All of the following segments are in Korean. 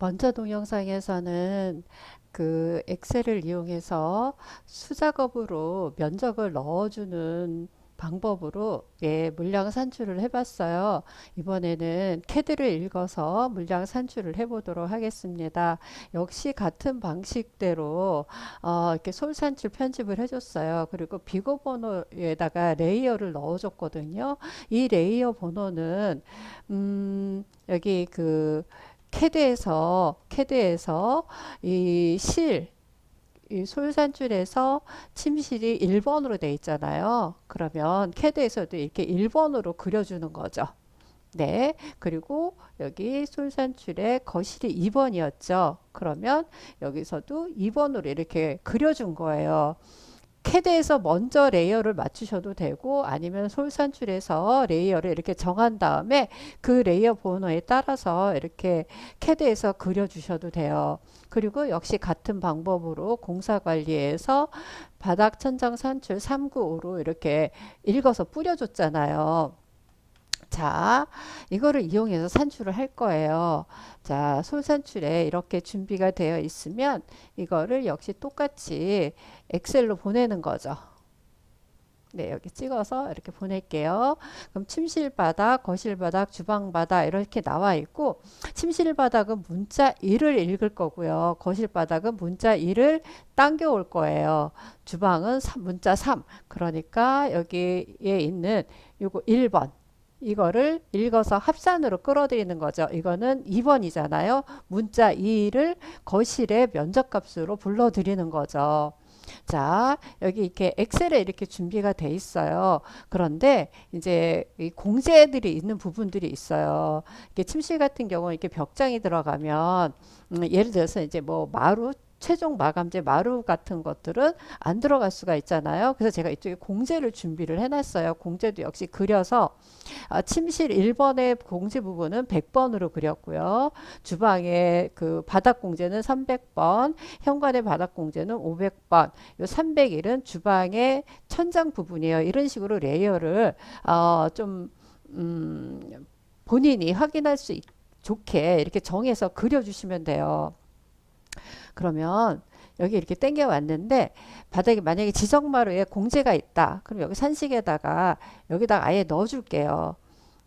먼저 동영상에서는 그 엑셀을 이용해서 수작업으로 면적을 넣어주는 방법으로 예, 물량 산출을 해봤어요. 이번에는 캐드를 읽어서 물량 산출을 해보도록 하겠습니다. 역시 같은 방식대로 어, 이렇게 솔 산출 편집을 해줬어요. 그리고 비고 번호에다가 레이어를 넣어줬거든요. 이 레이어 번호는 음, 여기 그 캐드에서 캐드에서 이 실, 이 솔산줄에서 침실이 1번으로 돼 있잖아요. 그러면 캐드에서도 이렇게 1번으로 그려주는 거죠. 네. 그리고 여기 솔산출의 거실이 2번이었죠. 그러면 여기서도 2번으로 이렇게 그려준 거예요. 캐드에서 먼저 레이어를 맞추셔도 되고 아니면 솔산출에서 레이어를 이렇게 정한 다음에 그 레이어 번호에 따라서 이렇게 캐드에서 그려주셔도 돼요. 그리고 역시 같은 방법으로 공사관리에서 바닥 천장 산출 395로 이렇게 읽어서 뿌려줬잖아요. 자, 이거를 이용해서 산출을 할 거예요. 자, 솔산출에 이렇게 준비가 되어 있으면 이거를 역시 똑같이 엑셀로 보내는 거죠. 네, 여기 찍어서 이렇게 보낼게요. 그럼 침실 바닥, 거실 바닥, 주방 바닥 이렇게 나와 있고 침실 바닥은 문자 1을 읽을 거고요. 거실 바닥은 문자 2를 당겨 올 거예요. 주방은 문자 3. 그러니까 여기에 있는 요거 1번 이거를 읽어서 합산으로 끌어들이는 거죠. 이거는 2번이잖아요. 문자 2를 거실의 면적값으로 불러들이는 거죠. 자, 여기 이렇게 엑셀에 이렇게 준비가 돼 있어요. 그런데 이제 이 공제들이 있는 부분들이 있어요. 이게 침실 같은 경우는 이렇게 벽장이 들어가면 음, 예를 들어서 이제 뭐 마루 최종 마감재 마루 같은 것들은 안 들어갈 수가 있잖아요. 그래서 제가 이쪽에 공제를 준비를 해놨어요. 공제도 역시 그려서 아, 침실 1번의 공제 부분은 100번으로 그렸고요. 주방의 그 바닥 공제는 300번, 현관의 바닥 공제는 500번. 요 301은 주방의 천장 부분이에요. 이런 식으로 레이어를 어, 좀 음, 본인이 확인할 수 있, 좋게 이렇게 정해서 그려주시면 돼요. 그러면 여기 이렇게 땡겨 왔는데 바닥에 만약에 지정마루에 공제가 있다. 그럼 여기 산식에다가 여기다가 아예 넣어 줄게요.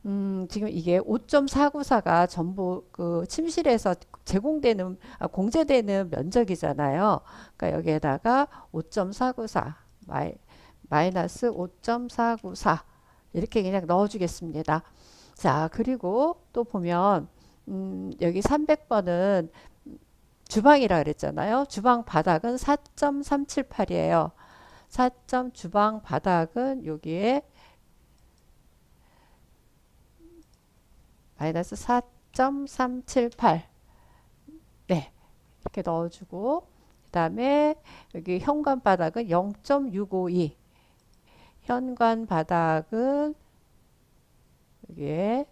음, 지금 이게 5.494가 전부 그 침실에서 제공되는 아, 공제되는 면적이잖아요. 그러니까 여기에다가 5.494 마이, 마이너스 5.494 이렇게 그냥 넣어 주겠습니다. 자, 그리고 또 보면 음, 여기 300번은 주방이라 그랬잖아요. 주방 바닥은 4.378이에요. 4. 주방 바닥은 여기에 마이너스 4.378 네, 이렇게 넣어주고 그 다음에 여기 현관 바닥은 0.652 현관 바닥은 여기에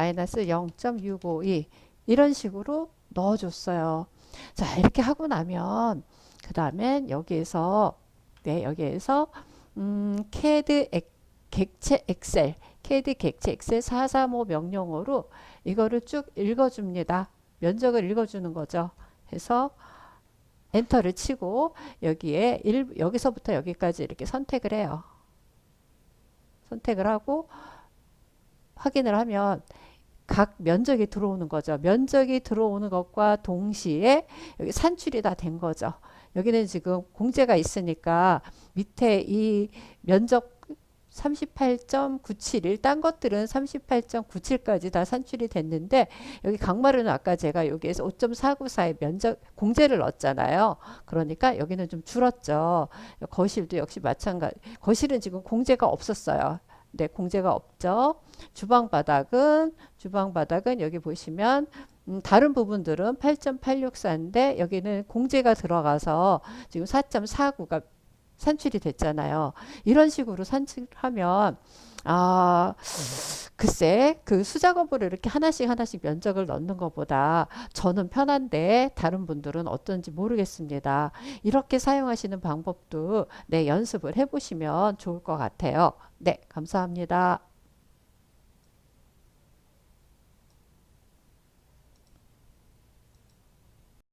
마이너스 0.652 이런 식으로 넣어줬어요. 자 이렇게 하고 나면 그 다음엔 여기에서 네 여기에서 음, 캐드 엑, 객체 엑셀 캐드 객체 엑셀 435 명령어로 이거를 쭉 읽어줍니다. 면적을 읽어주는 거죠. 해서 엔터를 치고 여기에 일, 여기서부터 여기까지 이렇게 선택을 해요. 선택을 하고 확인을 하면 각 면적이 들어오는 거죠. 면적이 들어오는 것과 동시에 여기 산출이 다 된 거죠. 여기는 지금 공제가 있으니까 밑에 이 면적 38.971, 딴 것들은 38.97까지 다 산출이 됐는데, 여기 강마루는 아까 제가 여기에서 5.494의 면적, 공제를 넣었잖아요. 그러니까 여기는 좀 줄었죠. 거실도 역시 마찬가지. 거실은 지금 공제가 없었어요. 네, 공제가 없죠. 주방 바닥은 주방 바닥은 여기 보시면 음, 다른 부분들은 8.864인데 여기는 공제가 들어가서 지금 4.49가 산출이 됐잖아요. 이런 식으로 산출하면 아 글쎄 그 수작업으로 이렇게 하나씩 하나씩 면적을 넣는 것보다 저는 편한데 다른 분들은 어떤지 모르겠습니다. 이렇게 사용하시는 방법도 네 연습을 해보시면 좋을 것 같아요. 네 감사합니다.